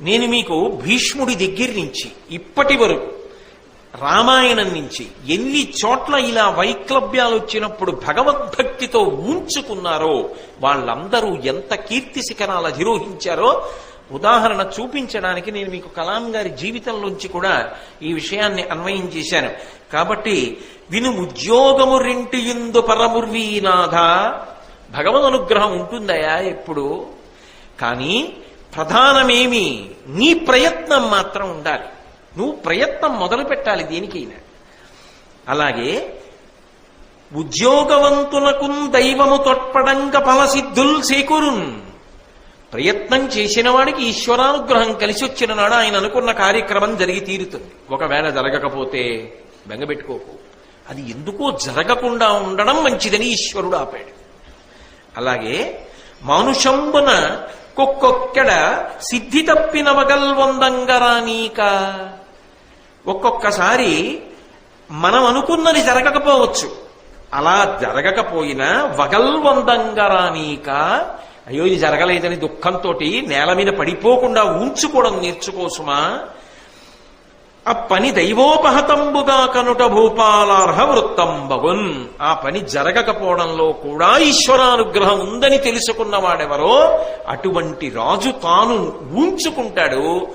నేను మీకు భీష్ముడి దగ్గర నుంచి ఇప్పటి వరకు రామాయణం నుంచి ఎన్ని చోట్ల ఇలా వైక్లభ్యాలు వచ్చినప్పుడు భగవద్భక్తితో ఉంచుకున్నారో వాళ్ళందరూ ఎంత కీర్తి శిఖరాలు అధిరోహించారో ఉదాహరణ చూపించడానికి నేను మీకు కలాం గారి జీవితంలోంచి కూడా ఈ విషయాన్ని అన్వయం చేశాను. కాబట్టి విను ఉద్యోగము రెంటి ఇందు పరముర్వీనాథ. భగవద్ అనుగ్రహం ఉంటుందయా ఎప్పుడు? కానీ ప్రధానమేమి నీ ప్రయత్నం మాత్రం ఉండాలి. నువ్వు ప్రయత్నం మొదలు పెట్టాలి దేనికైనా. అలాగే ఉద్యోగవంతులకు దైవము తొట్పడంగ ఫలసిద్ధుల్ సేకురున్. ప్రయత్నం చేసిన వాడికి ఈశ్వరానుగ్రహం కలిసి వచ్చిన నాడు ఆయన అనుకున్న కార్యక్రమం జరిగి తీరుతుంది. ఒకవేళ జరగకపోతే బెంగపెట్టుకోకు అది ఎందుకో జరగకుండా ఉండడం మంచిదని ఈశ్వరుడు ఆపాడు. అలాగే మానుషంబున ఒక్కొక్కడ సిద్ధి తప్పిన మగల్వందంగరానీక ఒక్కొక్కసారి మనం అనుకున్నది జరగకపోవచ్చు. అలా జరగకపోయినా వగల్వందంగరానీక. అయ్యో ఇది జరగలేదని దుఃఖంతో నేల మీద పడిపోకుండా ఉంచుకోవడం నేర్చుకోసుమా ఆ పని దైవోపహతంబుగా కనుట భూపాలార్హ వృత్తంబగున్ ఆ పని జరగకపోవడంలో కూడా ఈశ్వరానుగ్రహం ఉందని తెలుసుకున్న వాడెవరో అటువంటి రాజు తాను ఊంచుకుంటాడు.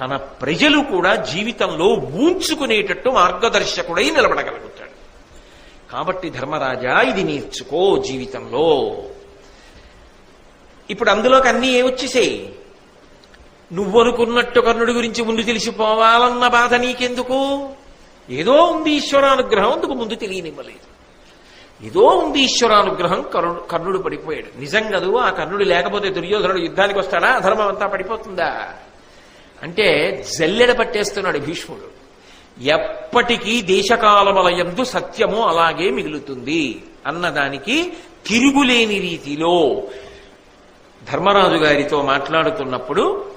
తన ప్రజలు కూడా జీవితంలో ఊంచుకునేటట్టు మార్గదర్శకుడై నిలబడగలుగుతాడు. కాబట్టి ధర్మరాజా ఇది నేర్చుకో జీవితంలో. ఇప్పుడు అందులోకి అన్నీ ఏ నువ్వు నువ్వనుకున్నట్టు కర్ణుడి గురించి ముందు తెలిసిపోవాలన్న బాధ నీకెందుకు? ఏదో ఉంది ఈశ్వరానుగ్రహం అందుకు ముందు తెలియనివ్వలేదు. ఏదో ఉంది ఈశ్వరానుగ్రహం కర్ణుడు కర్ణుడు పడిపోయాడు. నిజం కదూ? ఆ కర్ణుడు లేకపోతే దుర్యోధనుడు యుద్ధానికి వస్తాడా? అధర్మం అంతా పడిపోతుందా? అంటే జల్లెడ పట్టేస్తున్నాడు భీష్ముడు. ఎప్పటికీ దేశకాలమలయందు సత్యము అలాగే మిగులుతుంది అన్నదానికి తిరుగులేని రీతిలో ధర్మరాజు గారితో మాట్లాడుతున్నప్పుడు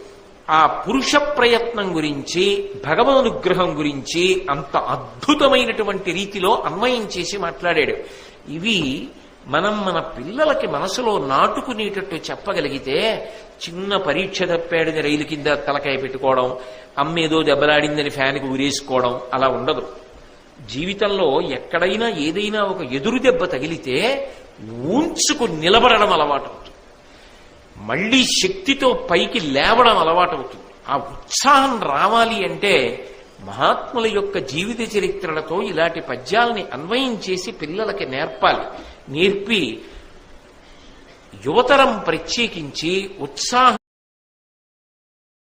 ఆ పురుష ప్రయత్నం గురించి భగవదనుగ్రహం గురించి అంత అద్భుతమైనటువంటి రీతిలో అన్వయం చేసి మాట్లాడాడు. ఇవి మనం మన పిల్లలకి మనసులో నాటుకునేటట్టు చెప్పగలిగితే చిన్న పరీక్ష తప్పాడిని రైలు కింద తలకాయ పెట్టుకోవడం అమ్మేదో దెబ్బలాడిందని ఫ్యాన్కి ఉరేసుకోవడం అలా ఉండదు. జీవితంలో ఎక్కడైనా ఏదైనా ఒక ఎదురు దెబ్బ తగిలితే ఊంచుకు నిలబడడం అలవాటు మళ్ళీ శక్తితో పైకి లేవడం అలవాటు అవుతుంది ఆ ఉత్సాహం రావాలి అంటే మహాత్ముల యొక్క జీవిత చరిత్రలతో ఇలాంటి పద్యాల్ని అన్వయం చేసి పిల్లలకి నేర్పాలి. నేర్పి యువతరం ప్రత్యేకించి ఉత్సాహం